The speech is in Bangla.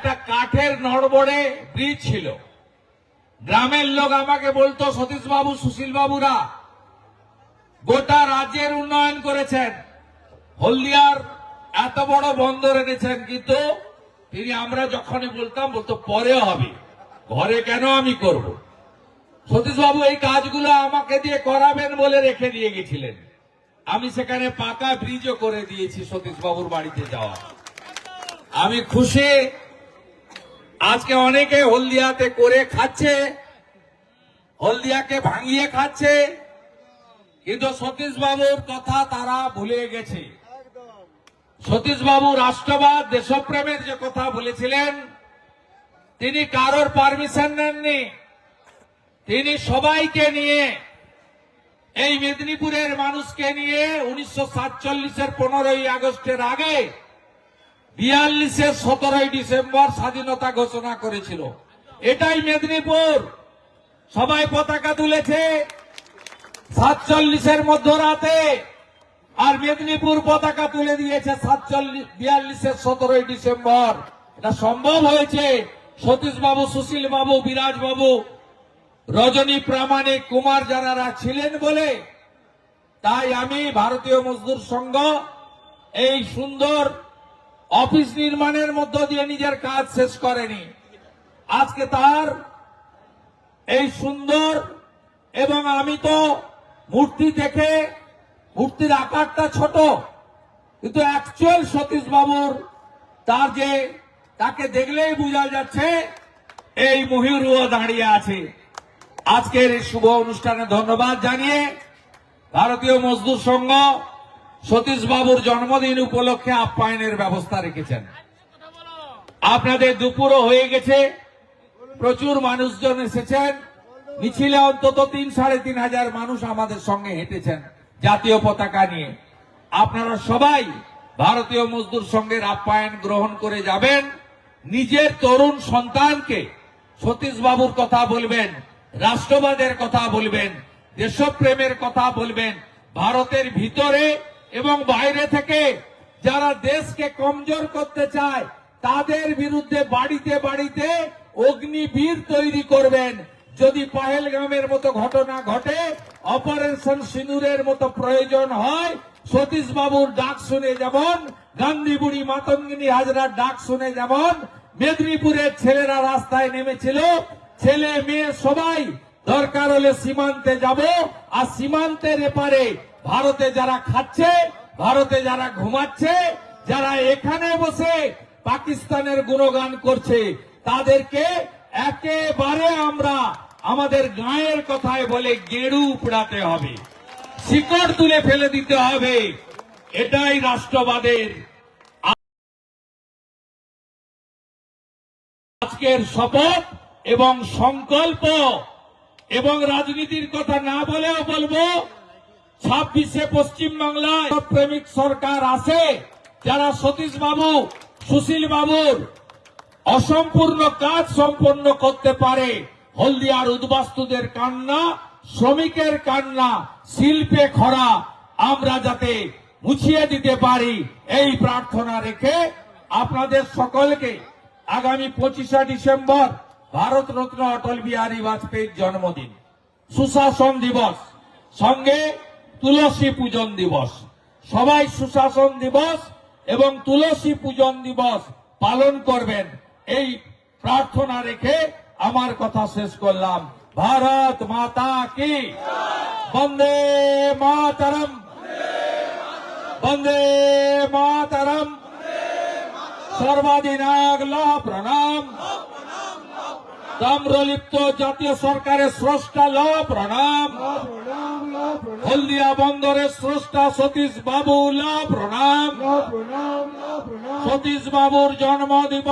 একটা কাঠের নড়বড়ে ব্রিজ ছিল। গ্রামের লোক আমাকে বলতো, সতীশবাবু, সুশীলবাবুরা, গোটা রাজ্যের উন্নয়ন করেছেন। হলদিয়ার এত বড় বন্দর এনেছেন, কিন্তু তিনি আমরা যখনই বলতাম, বলতো, পরে হবে। ঘরে কেন আমি করব? সতীশবাবু এই কাজগুলো আমাকে দিয়ে করাবেন বলে রেখে দিয়ে গেছিলেন। আমি সেখানে পাকা ব্রিজও করে দিয়েছি সতীশবাবুর বাড়িতে যাওয়া আমি খুশি আজকে অনেকে হলদিয়াতে করে খাচ্ছে, হলদিয়াকে ভাঙিয়ে খাচ্ছে, কিন্তু সতীশ বাবুর কথা তারা ভুলে গেছে। সতীশ বাবু রাষ্ট্রবাদ, দেশপ্রেমের যে কথা বলেছিলেন, তিনি কারোর পারমিশন নেননি। তিনি সবাইকে নিয়ে, এই মেদিনীপুরের মানুষকে নিয়ে উনিশশো সাতচল্লিশের পনেরোই আগস্টের আগে বিয়াল্লিশের সতেরোই ডিসেম্বর স্বাধীনতা ঘোষণা করেছিল। এটাই মেদিনীপুর। সবাই পতাকা তুলেছে সাতচল্লিশের মধ্যরাতে আর মেদিনীপুর পতাকা তুলে দিয়েছে সাতচল্লিশ বিয়াল্লিশের সতেরোই ডিসেম্বর। এটা সম্ভব হয়েছে? সতীশ বাবু সুশীল বাবু বিরাজ বাবু রজনী প্রামাণিক কুমার যারা ছিলেন বলে, তাই আমি ভারতীয় মজদুর সংঘ এই সুন্দর অফিস নির্মাণের মধ্য দিয়ে নিজের কাজ শেষ করেনি। আজকে তার এই সুন্দর এবং আমি তো মূর্তি দেখে, মূর্তির আকারটা ছোট, কিন্তু অ্যাকচুয়াল সতীশ বাবুর তার যে তাকে দেখলেই বোঝা যাচ্ছে, এই ময়ূরও দাঁড়িয়ে আছে। আজকের এই শুভ অনুষ্ঠানে ধন্যবাদ জানিয়ে ভারতীয় মজদুর সংঘ সতীশ বাবুর জন্মদিন উপলক্ষে আপ্যায়নের ব্যবস্থা রেখেছেন। আপনাদের দুপুরও হয়ে গেছে। প্রচুর মানুষজন এসেছেন। মিছিলে অন্তত তিন সাড়ে তিন হাজার মানুষ আমাদের সঙ্গে হেঁটেছেন জাতীয় পতাকা নিয়ে। আপনারা সবাই ভারতীয় মজদুর সংঘের আপ্যায়ন গ্রহণ করে যাবেন। নিজের তরুণ সন্তানকে সতীশ বাবুর কথা বলবেন, রাষ্ট্রবাদের কথা বলবেন, দেশপ্রেমের কথা বলবেন, ভারতের ভিতরে এবং বাইরে থেকে যারা দেশকে কমজোর করতে চায়, তাদের বিরুদ্ধে বাড়িতে বাড়িতে অগ্নিবীর তৈরি করবেন। যদি পাহেলগামের মতো ঘটনা ঘটে, অপারেশন সিঁদুরের মতো প্রয়োজন হয় সতীশ বাবুর ডাক শুনে যেমন গান্ধী বুড়ি মাতঙ্গিনী হাজরার ডাক শুনে যেমন, মেদিনীপুরের ছেলেরা রাস্তায় নেমেছিল, ছেলে মেয়ে সবাই দরকার হলে সীমান্তে যাব। আর সীমান্তের এপারে ভারতে যারা খাচ্ছে, ভারতে যারা ঘুমাচ্ছে, যারা এখানে বসে পাকিস্তানের গুণগান করছে, তাদেরকে একেবারে আমরা আমাদের গায়ের কথায় বলে গেরু উপড়াতে হবে। শিকড় তুলে ফেলে দিতে হবে। এটাই রাষ্ট্রবাদের আজকের শপথ এবং সংকল্প। এবং রাজনীতির কথা না বলেও বলব, ছাব্বিশে পশ্চিম বাংলায় প্রেমিক সরকার আছে, যারা সতীশ বাবু সুশীল বাবুর অসম্পূর্ণ কাজ সম্পন্ন করতে পারে। হলদিয়ার উদ্বাস্তুদের কান্না, শ্রমিকের কান্না, শিল্পে খরা, আমরা যাতে মুছিয়ে দিতে পারি, এই প্রার্থনা রেখে আপনাদের সকলকে আগামী পঁচিশে ডিসেম্বর ভারত রত্ন অটল বিহারী বাজপেয়ীর জন্মদিন। সুশাসন দিবস। সঙ্গে তুলসী পূজন দিবস। সবাই সুশাসন দিবস এবং তুলসী পূজন দিবস পালন করবেন। এই প্রার্থনা রেখে আমার কথা শেষ করলাম। ভারত মাতা কি? বন্দে মাতরম। বন্দে মাতারম। সর্বাধিনাগ ল প্রণাম। তাম্রলিপ্ত জাতীয় সরকারের স্রষ্টা ল প্রণাম। হলদিয়া বন্দরের স্রষ্টা সতীশ বাবু ল প্রণাম। সতীশ বাবুর জন্ম দিবস